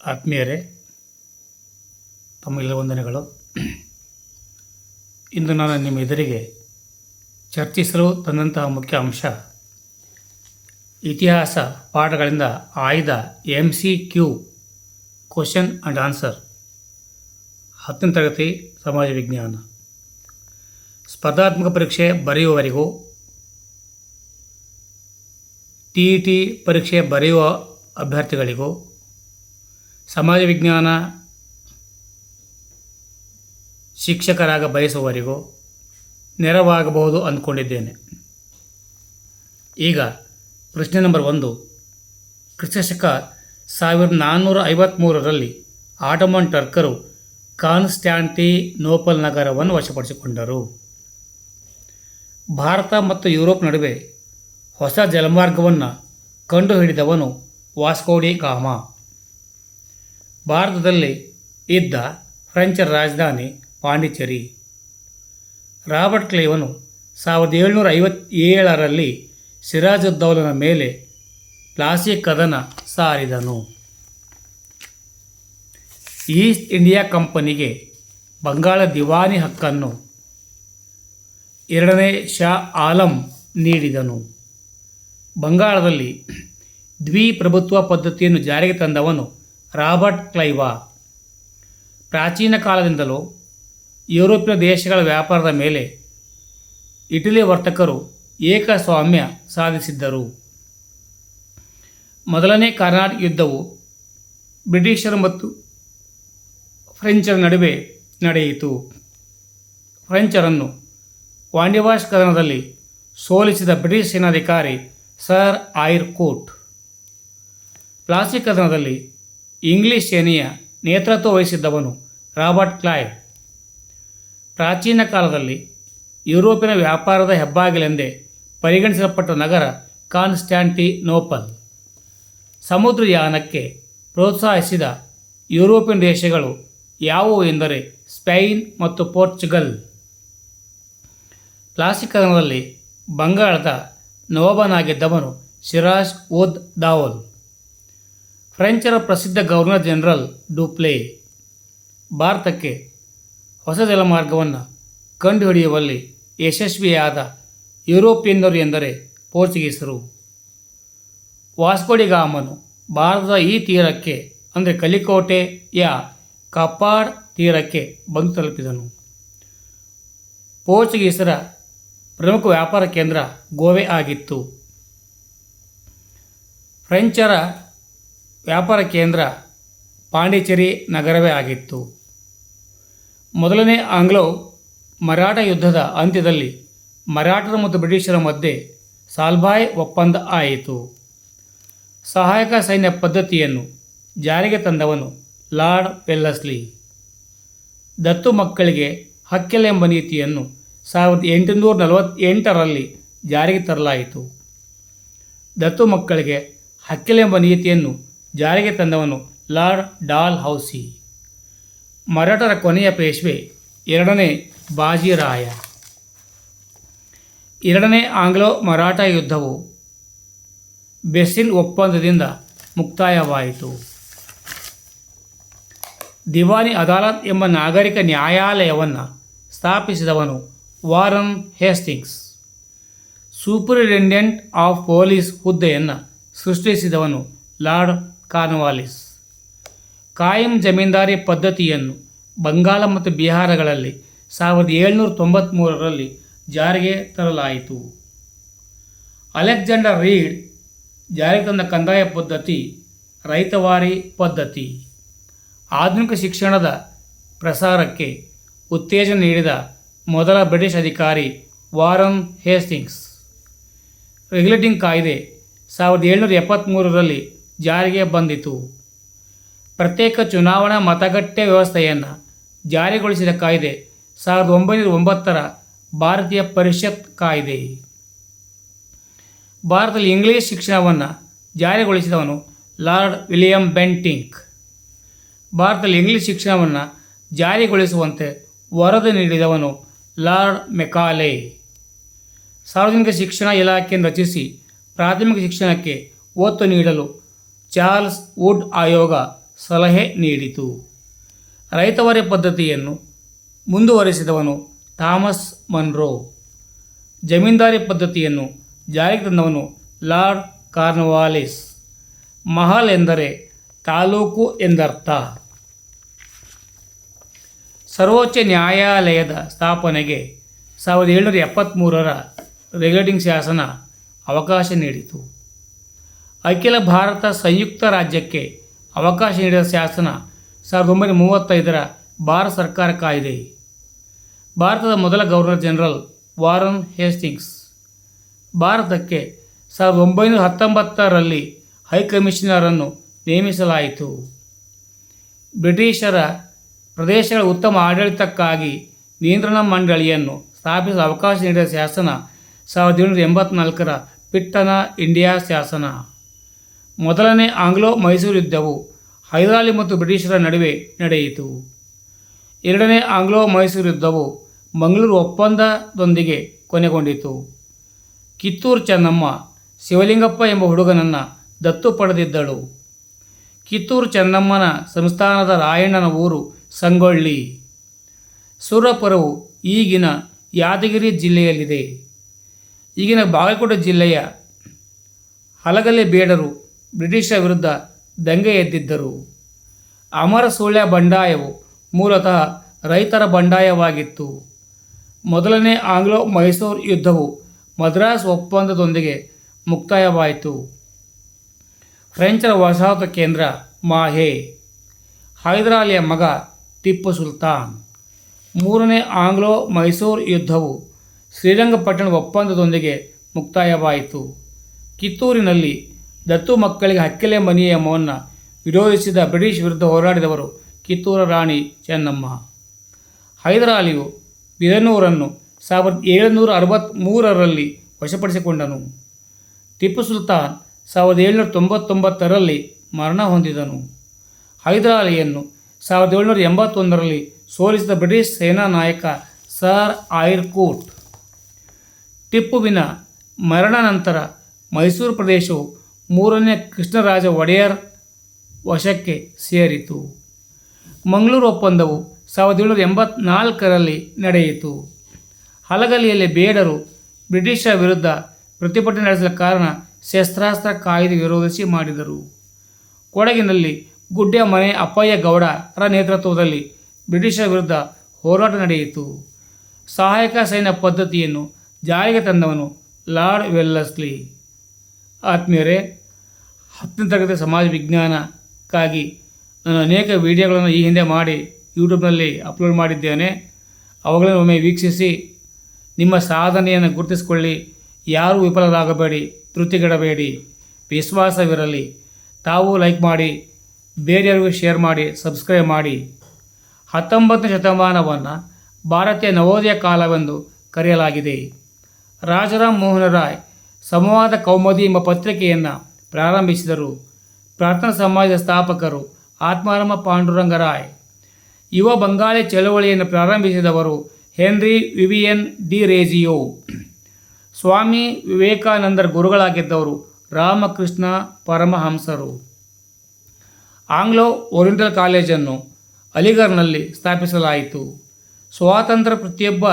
ಆತ್ಮೀಯರೇ ತಮ್ಮೆಲ್ಲ ವಂದನೆಗಳು. ಇಂದು ನಾನು ನಿಮ್ಮ ಎದುರಿಗೆ ಚರ್ಚಿಸಲು ತಂದಂತಹ ಮುಖ್ಯ ಅಂಶ, ಇತಿಹಾಸ ಪಾಠಗಳಿಂದ ಆಯ್ದ M C Q question and answer ಹತ್ತನೇ ತರಗತಿ ಸಮಾಜ ವಿಜ್ಞಾನ. ಸ್ಪರ್ಧಾತ್ಮಕ ಪರೀಕ್ಷೆ ಬರೆಯುವವರೆಗೂ ಟಿ ಇ ಟಿ ಪರೀಕ್ಷೆ ಬರೆಯುವ ಅಭ್ಯರ್ಥಿಗಳಿಗೂ ಸಮಾಜ ವಿಜ್ಞಾನ ಶಿಕ್ಷಕರಾಗ ಬಯಸುವವರಿಗೂ ನೆರವಾಗಬಹುದು ಅಂದ್ಕೊಂಡಿದ್ದೇನೆ. ಈಗ ಪ್ರಶ್ನೆ ನಂಬರ್ ಒಂದು. ಕ್ರಿಸ್ತಶಕ ಸಾವಿರದ ನಾನ್ನೂರ ಐವತ್ತ್ಮೂರರಲ್ಲಿ ಆಟಮನ್ ಟರ್ಕರು ಕಾನ್ಸ್ಟ್ಯಾಂಟಿನೋಪಲ್ ನಗರವನ್ನು ವಶಪಡಿಸಿಕೊಂಡರು. ಭಾರತ ಮತ್ತು ಯುರೋಪ್ ನಡುವೆ ಹೊಸ ಜಲಮಾರ್ಗವನ್ನು ಕಂಡುಹಿಡಿದವನು ವಾಸ್ಕೋಡಿ ಗಾಮ. ಭಾರತದಲ್ಲಿ ಇದ್ದ ಫ್ರೆಂಚ್ ರಾಜಧಾನಿ ಪಾಂಡಿಚೇರಿ. ರಾಬರ್ಟ್ ಕ್ಲೇವನು ಸಾವಿರದ ಏಳುನೂರ ಐವತ್ತೇಳರಲ್ಲಿ ಸಿರಾಜುದ್ದೌಲನ ಮೇಲೆ ಪ್ಲಾಸಿ ಕದನ ಸಾರಿದನು. ಈಸ್ಟ್ ಇಂಡಿಯಾ ಕಂಪನಿಗೆ ಬಂಗಾಳ ದಿವಾನಿ ಹಕ್ಕನ್ನು ಎರಡನೇ ಶಾ ಆಲಂ ನೀಡಿದನು. ಬಂಗಾಳದಲ್ಲಿ ದ್ವಿಪ್ರಭುತ್ವ ಪದ್ಧತಿಯನ್ನು ಜಾರಿಗೆ ತಂದವನು ರಾಬರ್ಟ್ ಕ್ಲೈವಾ. ಪ್ರಾಚೀನ ಕಾಲದಿಂದಲೂ ಯುರೋಪಿನ ದೇಶಗಳ ವ್ಯಾಪಾರದ ಮೇಲೆ ಇಟಲಿ ವರ್ತಕರು ಏಕಸ್ವಾಮ್ಯ ಸಾಧಿಸಿದ್ದರು. ಮೊದಲನೇ ಕರ್ನಾಟಕ ಯುದ್ಧವು ಬ್ರಿಟಿಷರು ಮತ್ತು ಫ್ರೆಂಚರ ನಡುವೆ ನಡೆಯಿತು. ಫ್ರೆಂಚರನ್ನು ವಾಂಡಿವಾಶ್ ಕದನದಲ್ಲಿ ಸೋಲಿಸಿದ ಬ್ರಿಟಿಷ್ ಸೇನಾಧಿಕಾರಿ ಸರ್ ಆಯಿರ್ ಕೋಟ್. ಪ್ಲಾಸಿ ಕದನದಲ್ಲಿ ಇಂಗ್ಲಿಷ್ ಸೇನೆಯ ನೇತೃತ್ವ ವಹಿಸಿದ್ದವನು ರಾಬರ್ಟ್ ಕ್ಲಾಯ್ ಪ್ರಾಚೀನ ಕಾಲದಲ್ಲಿ ಯುರೋಪಿನ ವ್ಯಾಪಾರದ ಹೆಬ್ಬಾಗಿಲೆಂದೇ ಪರಿಗಣಿಸಲ್ಪಟ್ಟ ನಗರ ಕಾನ್ಸ್ಟ್ಯಾಂಟಿನೋಪಲ್ ಸಮುದ್ರಯಾನಕ್ಕೆ ಪ್ರೋತ್ಸಾಹಿಸಿದ ಯುರೋಪಿಯನ್ ದೇಶಗಳು ಯಾವುವು ಎಂದರೆ ಸ್ಪೈನ್ ಮತ್ತು ಪೋರ್ಚುಗಲ್. ಪ್ಲಾಸಿಕರಣದಲ್ಲಿ ಬಂಗಾಳದ ನವಾಬನಾಗಿದ್ದವನು ಸಿರಾಜ್ ಉದ್ ದಾವಲ್. ಫ್ರೆಂಚರ ಪ್ರಸಿದ್ಧ ಗವರ್ನರ್ ಜನರಲ್ ಡೂಪ್ಲೆ, ಭಾರತಕ್ಕೆ ಹೊಸ ಜಲಮಾರ್ಗವನ್ನು ಕಂಡುಹಿಡಿಯುವಲ್ಲಿ ಯಶಸ್ವಿಯಾದ ಯುರೋಪಿಯನ್ನರು ಎಂದರೆ ಪೋರ್ಚುಗೀಸರು. ವಾಸ್ಕೋಡಿಗಾಮನು ಭಾರತದ ಈ ತೀರಕ್ಕೆ, ಅಂದರೆ ಕಲಿಕೋಟೆಯ ಕಪಾಡ್ ತೀರಕ್ಕೆ ಬಂದು ತಲುಪಿದನು. ಪೋರ್ಚುಗೀಸರ ಪ್ರಮುಖ ವ್ಯಾಪಾರ ಕೇಂದ್ರ ಗೋವೆ ಆಗಿತ್ತು. ಫ್ರೆಂಚರ ವ್ಯಾಪಾರ ಕೇಂದ್ರ ಪಾಂಡಿಚೇರಿ ನಗರವೇ ಆಗಿತ್ತು. ಮೊದಲನೇ ಆಂಗ್ಲೋ ಮರಾಠ ಯುದ್ಧದ ಅಂತ್ಯದಲ್ಲಿ ಮರಾಠರ ಮತ್ತು ಬ್ರಿಟಿಷರ ಮಧ್ಯೆ ಸಾಲ್ಬಾಯ್ ಒಪ್ಪಂದ ಆಯಿತು. ಸಹಾಯಕ ಸೈನ್ಯ ಪದ್ಧತಿಯನ್ನು ಜಾರಿಗೆ ತಂದವನು ಲಾರ್ಡ್ ವೆಲ್ಲಸ್ಲಿ ದತ್ತು ಮಕ್ಕಳಿಗೆ ಹಕ್ಕಿಲ್ಲ ಎಂಬ ನೀತಿಯನ್ನು ಸಾವಿರದ ಎಂಟುನೂರ ನಲವತ್ತೆಂಟರಲ್ಲಿ ಜಾರಿಗೆ ತರಲಾಯಿತು. ದತ್ತು ಮಕ್ಕಳಿಗೆ ಹಕ್ಕಿಲ್ಲ ಎಂಬ ನೀತಿಯನ್ನು ಜಾರಿಗೆ ತಂದವನು ಲಾರ್ಡ್ ಡಾಲ್ ಹೌಸಿ. ಮರಾಠರ ಕೊನೆಯ ಪೇಶ್ವೆ ಎರಡನೇ ಬಾಜಿರಾಯ. ಎರಡನೇ ಆಂಗ್ಲೋ ಮರಾಠ ಯುದ್ಧವು ಬೆಸಿಲ್ ಒಪ್ಪಂದದಿಂದ ಮುಕ್ತಾಯವಾಯಿತು. ದಿವಾನಿ ಅದಾಲತ್ ಎಂಬ ನಾಗರಿಕ ನ್ಯಾಯಾಲಯವನ್ನು ಸ್ಥಾಪಿಸಿದವನು Warren Hastings. Superintendent of police ಹುದ್ದೆಯನ್ನು ಸೃಷ್ಟಿಸಿದವನು ಲಾರ್ಡ್ ಕಾರ್ನ್ವಾಲಿಸ್. ಕಾಯಂ ಜಮೀನ್ದಾರಿ ಪದ್ಧತಿಯನ್ನು ಬಂಗಾಳ ಮತ್ತು ಬಿಹಾರಗಳಲ್ಲಿ ಸಾವಿರದ ಏಳ್ನೂರ ತೊಂಬತ್ತ್ಮೂರರಲ್ಲಿ ಜಾರಿಗೆ ತರಲಾಯಿತು. ಅಲೆಕ್ಸಾಂಡರ್ ರೀಡ್ ಜಾರಿಗೆ ತಂದ ಕಂದಾಯ ಪದ್ಧತಿ ರೈತವಾರಿ ಪದ್ಧತಿ. ಆಧುನಿಕ ಶಿಕ್ಷಣದ ಪ್ರಸಾರಕ್ಕೆ ಉತ್ತೇಜನ ನೀಡಿದ ಮೊದಲ ಬ್ರಿಟಿಷ್ ಅಧಿಕಾರಿ ವಾರನ್ ಹೇಸ್ಟಿಂಗ್ಸ್. ರೆಗ್ಯುಲೇಟಿಂಗ್ ಕಾಯ್ದೆ ಸಾವಿರದ ಏಳ್ನೂರ ಎಪ್ಪತ್ತ್ಮೂರರಲ್ಲಿ ಜಾರಿಗೆ ಬಂದಿತು. ಪ್ರತ್ಯೇಕ ಚುನಾವಣಾ ಮತಗಟ್ಟೆ ವ್ಯವಸ್ಥೆಯನ್ನು ಜಾರಿಗೊಳಿಸಿದ ಕಾಯ್ದೆ ಸಾವಿರದ ಒಂಬೈನೂರ ಒಂಬತ್ತರ ಭಾರತೀಯ ಪರಿಷತ್ ಕಾಯ್ದೆ. ಭಾರತದಲ್ಲಿ ಇಂಗ್ಲಿಷ್ ಶಿಕ್ಷಣವನ್ನು ಜಾರಿಗೊಳಿಸಿದವನು ಲಾರ್ಡ್ ವಿಲಿಯಂ ಬೆಂಟಿಂಕ್. ಭಾರತದಲ್ಲಿ ಇಂಗ್ಲಿಷ್ ಶಿಕ್ಷಣವನ್ನು ಜಾರಿಗೊಳಿಸುವಂತೆ ವರದಿ ನೀಡಿದವನು ಲಾರ್ಡ್ ಮೆಕಾಲೆ. ಸಾರ್ವಜನಿಕ ಶಿಕ್ಷಣ ಇಲಾಖೆಯನ್ನು ರಚಿಸಿ ಪ್ರಾಥಮಿಕ ಶಿಕ್ಷಣಕ್ಕೆ ಒತ್ತು ನೀಡಲು ಚಾರ್ಲ್ಸ್ ವುಡ್ ಆಯೋಗ ಸಲಹೆ ನೀಡಿತು. ರೈತವರೆ ಪದ್ಧತಿಯನ್ನು ಮುಂದುವರಿಸಿದವನು ಥಾಮಸ್ ಮನ್ರೋ. ಜಮೀನ್ದಾರಿ ಪದ್ಧತಿಯನ್ನು ಜಾರಿಗೆ ತಂದವನು ಲಾರ್ಡ್ ಕಾರ್ನ್ವಾಲಿಸ್. ಮಹಲ್ ಎಂದರೆ ತಾಲೂಕು ಎಂದರ್ಥ. ಸರ್ವೋಚ್ಚ ನ್ಯಾಯಾಲಯದ ಸ್ಥಾಪನೆಗೆ ಸಾವಿರದ ಏಳುನೂರ ಎಪ್ಪತ್ತ್ಮೂರರ ರೆಗ್ಯುಲೇಟಿಂಗ್ ಶಾಸನ ಅವಕಾಶ ನೀಡಿತು. ಅಖಿಲ ಭಾರತ ಸಂಯುಕ್ತ ರಾಜ್ಯಕ್ಕೆ ಅವಕಾಶ ನೀಡಿದ ಶಾಸನ ಸಾವಿರದ ಒಂಬೈನೂರ ಮೂವತ್ತೈದರ ಭಾರತ ಸರ್ಕಾರ ಕಾಯ್ದೆ. ಭಾರತದ ಮೊದಲ ಗವರ್ನರ್ ಜನರಲ್ ವಾರನ್ ಹೇಸ್ಟಿಂಗ್ಸ್. ಭಾರತಕ್ಕೆ ಸಾವಿರದ ಒಂಬೈನೂರ ಹತ್ತೊಂಬತ್ತರಲ್ಲಿ ಹೈಕಮಿಷನರನ್ನು ನೇಮಿಸಲಾಯಿತು. ಬ್ರಿಟಿಷರ ಪ್ರದೇಶಗಳ ಉತ್ತಮ ಆಡಳಿತಕ್ಕಾಗಿ ನಿಯಂತ್ರಣ ಮಂಡಳಿಯನ್ನು ಸ್ಥಾಪಿಸಲು ಅವಕಾಶ ನೀಡಿದ ಶಾಸನ ಸಾವಿರದ ಏಳುನೂರ ಎಂಬತ್ನಾಲ್ಕರ ಪಿಟ್ಟನ ಇಂಡಿಯಾ ಶಾಸನ. ಮೊದಲನೇ ಆಂಗ್ಲೋ ಮೈಸೂರು ಯುದ್ಧವು ಹೈದರಾಲಿ ಮತ್ತು ಬ್ರಿಟಿಷರ ನಡುವೆ ನಡೆಯಿತು. ಎರಡನೇ ಆಂಗ್ಲೋ ಮೈಸೂರು ಯುದ್ಧವು ಮಂಗಳೂರು ಒಪ್ಪಂದದೊಂದಿಗೆ ಕೊನೆಗೊಂಡಿತು. ಕಿತ್ತೂರು ಚೆನ್ನಮ್ಮ, ಶಿವಲಿಂಗಪ್ಪ ಎಂಬ ಹುಡುಗನನ್ನು ದತ್ತು ಪಡೆದಿದ್ದಳು. ಕಿತ್ತೂರು ಚೆನ್ನಮ್ಮನ ಸಂಸ್ಥಾನದ ರಾಯಣ್ಣನ ಊರು ಸಂಗೊಳ್ಳಿ. ಸೂರಪುರವು ಈಗಿನ ಯಾದಗಿರಿ ಜಿಲ್ಲೆಯಲ್ಲಿದೆ. ಈಗಿನ ಬಾಗಲಕೋಟೆ ಜಿಲ್ಲೆಯ ಹಲಗಲೆ ಬೇಡರು ಬ್ರಿಟಿಷರ ವಿರುದ್ಧ ದಂಗೆ ಎದ್ದಿದ್ದರು. ಅಮರ ಸುಳ್ಯ ಬಂಡಾಯವು ಮೂಲತಃ ರೈತರ ಬಂಡಾಯವಾಗಿತ್ತು. ಮೊದಲನೇ ಆಂಗ್ಲೋ ಮೈಸೂರು ಯುದ್ಧವು ಮದ್ರಾಸ್ ಒಪ್ಪಂದದೊಂದಿಗೆ ಮುಕ್ತಾಯವಾಯಿತು. ಫ್ರೆಂಚರ ವಸಾಹತು ಕೇಂದ್ರ ಮಾಹೆ. ಹೈದರಾಲಿಯ ಮಗ ಟಿಪ್ಪು ಸುಲ್ತಾನ್. ಮೂರನೇ ಆಂಗ್ಲೋ ಮೈಸೂರು ಯುದ್ಧವು ಶ್ರೀರಂಗಪಟ್ಟಣ ಒಪ್ಪಂದದೊಂದಿಗೆ ಮುಕ್ತಾಯವಾಯಿತು. ಕಿತ್ತೂರಿನಲ್ಲಿ ದತ್ತು ಮಕ್ಕಳಿಗೆ ಹಕ್ಕಿಲೆ ಮನಿ ಎಂಬವನ್ನು ವಿರೋಧಿಸಿದ ಬ್ರಿಟಿಷ್ ವಿರುದ್ಧ ಹೋರಾಡಿದವರು ಕಿತ್ತೂರ ರಾಣಿ ಚೆನ್ನಮ್ಮ. ಹೈದರಾಲಿಯು ಬಿದನೂರನ್ನು ಸಾವಿರದ ಏಳುನೂರ ಅರವತ್ತ್ಮೂರರಲ್ಲಿ ವಶಪಡಿಸಿಕೊಂಡನು. ಟಿಪ್ಪು ಸುಲ್ತಾನ್ ಸಾವಿರದ ಏಳುನೂರ ತೊಂಬತ್ತೊಂಬತ್ತರಲ್ಲಿ ಮರಣ ಹೊಂದಿದನು. ಹೈದರಾಲಿಯನ್ನು ಸಾವಿರದ ಏಳುನೂರ ಎಂಬತ್ತೊಂದರಲ್ಲಿ ಸೋಲಿಸಿದ ಬ್ರಿಟಿಷ್ ಸೇನಾ ನಾಯಕ ಸರ್ ಆಯಿರ್ಕೂಟ್ ಟಿಪ್ಪುವಿನ ಮರಣ ನಂತರ ಮೈಸೂರು ಪ್ರದೇಶವು ಮೂರನೇ ಕೃಷ್ಣರಾಜ ಒಡೆಯರ್ ವಶಕ್ಕೆ ಸೇರಿತು. ಮಂಗಳೂರು ಒಪ್ಪಂದವು ಸಾವಿರದ ಏಳುನೂರ ಎಂಬತ್ನಾಲ್ಕರಲ್ಲಿ ನಡೆಯಿತು. ಹಲಗಲಿಯಲ್ಲಿ ಬೇಡರು ಬ್ರಿಟಿಷರ ವಿರುದ್ಧ ಪ್ರತಿಭಟನೆ ನಡೆಸಲು ಕಾರಣ ಶಸ್ತ್ರಾಸ್ತ್ರ ಕಾಯ್ದೆ ವಿರೋಧಿಸಿ ಮಾಡಿದರು. ಕೊಡಗಿನಲ್ಲಿ ಗುಡ್ಡೆ ಮನೆ ಅಪ್ಪಯ್ಯ ಗೌಡರ ನೇತೃತ್ವದಲ್ಲಿ ಬ್ರಿಟಿಷರ ವಿರುದ್ಧ ಹೋರಾಟ ನಡೆಯಿತು. ಸಹಾಯಕ ಸೈನ್ಯ ಪದ್ಧತಿಯನ್ನು ಜಾರಿಗೆ ತಂದವನು ಲಾರ್ಡ್ ವೆಲ್ಲಸ್ಲಿ ಆತ್ಮೀಯರೇ ಹತ್ತನೇ ತರಗತಿ ಸಮಾಜ ವಿಜ್ಞಾನಕ್ಕಾಗಿ ನಾನು ಅನೇಕ ವಿಡಿಯೋಗಳನ್ನು ಈ ಹಿಂದೆ ಮಾಡಿ ಯೂಟ್ಯೂಬ್ನಲ್ಲಿ ಅಪ್ಲೋಡ್ ಮಾಡಿದ್ದೇನೆ. ಅವುಗಳನ್ನು ಒಮ್ಮೆ ವೀಕ್ಷಿಸಿ ನಿಮ್ಮ ಸಾಧನೆಯನ್ನು ಗುರುತಿಸಿಕೊಳ್ಳಿ. ಯಾರೂ ವಿಫಲರಾಗಬೇಡಿ, ತೃಪ್ತಿಗೆಡಬೇಡಿ. ವಿಶ್ವಾಸವಿರಲಿ. ತಾವು ಲೈಕ್ ಮಾಡಿ, ಬೇರೆಯವರಿಗೂ ಶೇರ್ ಮಾಡಿ, ಸಬ್ಸ್ಕ್ರೈಬ್ ಮಾಡಿ. ಹತ್ತೊಂಬತ್ತನೇ ಶತಮಾನವನ್ನು ಭಾರತೀಯ ನವೋದಯ ಕಾಲವೆಂದು ಕರೆಯಲಾಗಿದೆ. ರಾಜರಾಮ್ ಮೋಹನ್ ರಾಯ್, ಸಂವಾದ ಕೌಮದಿ ಎಂಬ ಪತ್ರಿಕೆಯನ್ನು ಪ್ರಾರಂಭಿಸಿದರು. ಪ್ರಾರ್ಥನಾ ಸಮಾಜದ ಸ್ಥಾಪಕರು ಆತ್ಮಾರಾಮ ಪಾಂಡುರಂಗರಾಯ್. ಯುವ ಬಂಗಾಳಿ ಚಳವಳಿಯನ್ನು ಪ್ರಾರಂಭಿಸಿದವರು Henry Vivian Derozio. Swami ವಿವೇಕಾನಂದರ ಗುರುಗಳಾಗಿದ್ದವರು ರಾಮಕೃಷ್ಣ ಪರಮಹಂಸರು. ಆಂಗ್ಲೋ ಓರಿಯೆಂಟಲ್ ಕಾಲೇಜನ್ನು ಅಲಿಗರ್ನಲ್ಲಿ ಸ್ಥಾಪಿಸಲಾಯಿತು. ಸ್ವಾತಂತ್ರ್ಯ ಪ್ರತಿಯೊಬ್ಬ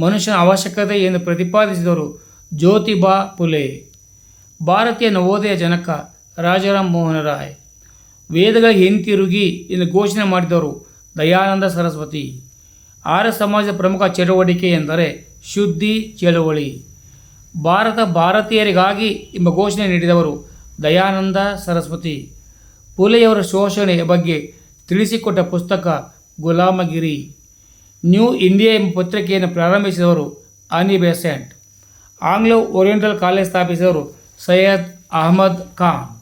ಮನುಷ್ಯನ ಅವಶ್ಯಕತೆ ಎಂದು ಪ್ರತಿಪಾದಿಸಿದವರು ಜ್ಯೋತಿಬಾ ಫುಲೆ ಭಾರತೀಯ ನವೋದಯ ಜನಕ ರಾಜಾರಾಮ್ ಮೋಹನ ರಾಯ್. ವೇದಗಳಿಗೆ ಹಿಂತಿರುಗಿ ಎಂದು ಘೋಷಣೆ ಮಾಡಿದವರು ದಯಾನಂದ ಸರಸ್ವತಿ. ಆರ್ಯ ಸಮಾಜದ ಪ್ರಮುಖ ಚಟುವಟಿಕೆ ಎಂದರೆ ಶುದ್ಧಿ, ಚಳುವಳಿ. ಭಾರತ ಭಾರತೀಯರಿಗಾಗಿ ಎಂಬ ಘೋಷಣೆ ನೀಡಿದವರು ದಯಾನಂದ ಸರಸ್ವತಿ. ಪುಲೆಯವರ ಶೋಷಣೆಯ ಬಗ್ಗೆ ತಿಳಿಸಿಕೊಟ್ಟ ಪುಸ್ತಕ ಗುಲಾಮಗಿರಿ. ನ್ಯೂ ಇಂಡಿಯಾ ಎಂಬ ಪತ್ರಿಕೆಯನ್ನು ಪ್ರಾರಂಭಿಸಿದವರು Annie Besant Anglo Oriental college ಸ್ಥಾಪಿಸಿದವರು Syed Ahmad Khan.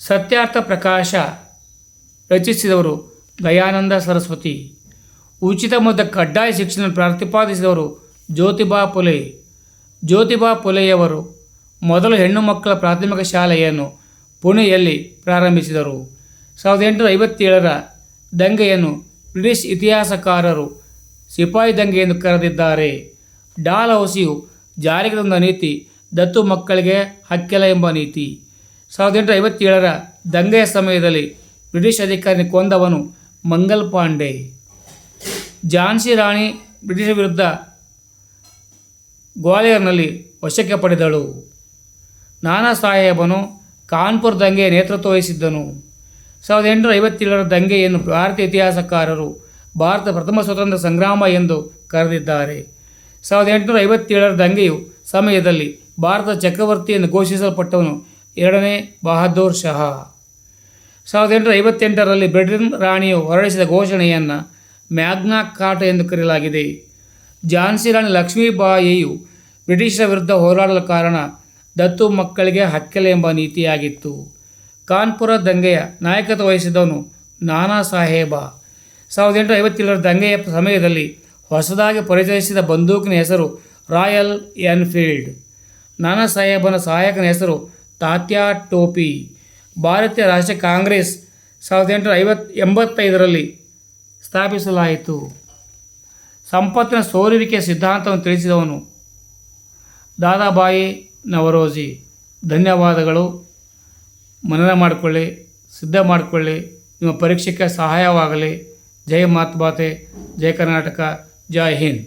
Satyarth Prakash ರಚಿಸಿದವರು ದಯಾನಂದ ಸರಸ್ವತಿ. ಉಚಿತ ಮತ್ತು ಕಡ್ಡಾಯ ಶಿಕ್ಷಣ ಪ್ರತಿಪಾದಿಸಿದವರು ಜ್ಯೋತಿಬಾ ಪುಲೆ. ಜ್ಯೋತಿಬಾ ಪುಲೆಯವರು ಮೊದಲು ಹೆಣ್ಣು ಮಕ್ಕಳ ಪ್ರಾಥಮಿಕ ಶಾಲೆಯನ್ನು ಪುಣೆಯಲ್ಲಿ ಪ್ರಾರಂಭಿಸಿದರು. ಸಾವಿರದ ಎಂಟುನೂರ ಐವತ್ತೇಳರ ದಂಗೆಯನ್ನು ಬ್ರಿಟಿಷ್ ಇತಿಹಾಸಕಾರರು ಸಿಪಾಯಿ ದಂಗೆ ಎಂದು ಕರೆದಿದ್ದಾರೆ. ಡಾಲ್ ಹೌಸಿಯು ಜಾರಿಗೆ ತಂದ ನೀತಿ, ದತ್ತು ಮಕ್ಕಳಿಗೆ ಹಕ್ಕಿಲ್ಲ ಎಂಬ ನೀತಿ. ಸಾವಿರದ ಎಂಟುನೂರ ಐವತ್ತೇಳರ ದಂಗೆಯ ಸಮಯದಲ್ಲಿ ಬ್ರಿಟಿಷ್ ಅಧಿಕಾರಿ ಕೊಂದವನು ಮಂಗಲ್ ಪಾಂಡೆ. ಝಾನ್ಸಿ ರಾಣಿ ಬ್ರಿಟಿಷರ ವಿರುದ್ಧ ಗ್ವಾಲಿಯರ್ನಲ್ಲಿ ವಶಕ್ಕೆ ಪಡೆದಳು. ನಾನಾ ಸಾಹೇಬನು ಕಾನ್ಪುರ್ ದಂಗೆಯ ನೇತೃತ್ವ ವಹಿಸಿದ್ದನು. ಸಾವಿರದ ಎಂಟುನೂರ ಐವತ್ತೇಳರ ದಂಗೆಯನ್ನು ಭಾರತೀಯ ಇತಿಹಾಸಕಾರರು ಭಾರತ ಪ್ರಥಮ ಸ್ವತಂತ್ರ ಸಂಗ್ರಾಮ ಎಂದು ಕರೆದಿದ್ದಾರೆ. ಸಾವಿರದ ಎಂಟುನೂರ ಐವತ್ತೇಳರ ದಂಗೆಯು ಸಮಯದಲ್ಲಿ ಭಾರತ ಚಕ್ರವರ್ತಿ ಎಂದು ಘೋಷಿಸಲ್ಪಟ್ಟವನು ಎರಡನೇ ಬಹದ್ದೂರ್ ಶಹ. ಸಾವಿರದ ಎಂಟುನೂರ ಐವತ್ತೆಂಟರಲ್ಲಿ ಬ್ರಿಟನ್ ರಾಣಿಯು ಹೊರಡಿಸಿದ ಘೋಷಣೆಯನ್ನು ಮ್ಯಾಗ್ನಾ ಕಾಟ ಎಂದು ಕರೆಯಲಾಗಿದೆ. ಝಾನ್ಸಿ ರಾಣಿ ಲಕ್ಷ್ಮೀಬಾಯಿಯು ಬ್ರಿಟಿಷರ ವಿರುದ್ಧ ಹೋರಾಡಲು ಕಾರಣ ದತ್ತು ಮಕ್ಕಳಿಗೆ ಹಕ್ಕೆಲೆ ಎಂಬ ನೀತಿಯಾಗಿತ್ತು. ಕಾನ್ಪುರ ದಂಗೆಯ ನಾಯಕತ್ವ ವಹಿಸಿದವನು ನಾನಾ ಸಾಹೇಬ. ಸಾವಿರದ ಎಂಟುನೂರ ಐವತ್ತೇಳರ ದಂಗೆಯ ಸಮಯದಲ್ಲಿ ಹೊಸದಾಗಿ ಪರಿಚಯಿಸಿದ ಬಂದೂಕಿನ ಹೆಸರು ರಾಯಲ್ ಎನ್ಫೀಲ್ಡ್. ನಾನಾ ಸಾಹೇಬನ ಸಹಾಯಕನ ಹೆಸರು ತಾತ್ಯಾ ಟೋಪಿ. ಭಾರತೀಯ ರಾಷ್ಟ್ರೀಯ ಕಾಂಗ್ರೆಸ್ ಸಾವಿರದ ಎಂಟುನೂರ ಐವತ್ ಎಂಬತ್ತೈದರಲ್ಲಿ ಸ್ಥಾಪಿಸಲಾಯಿತು. ಸಂಪತ್ತಿನ ಸೋರುವಿಕೆಯ ಸಿದ್ಧಾಂತವನ್ನು ತಿಳಿಸಿದವನು ದಾದಾಬಾಯಿ ನವರೋಜಿ. ಧನ್ಯವಾದಗಳು. ಮನನ ಮಾಡಿಕೊಳ್ಳಿ, ಸಿದ್ಧ ಮಾಡಿಕೊಳ್ಳಿ, ನಿಮ್ಮ ಪರೀಕ್ಷೆಗೆ ಸಹಾಯವಾಗಲಿ. ಜೈ ಮಾತೃಭಾತೆ ಜೈ ಕರ್ನಾಟಕ ಜೈ ಹಿಂದ್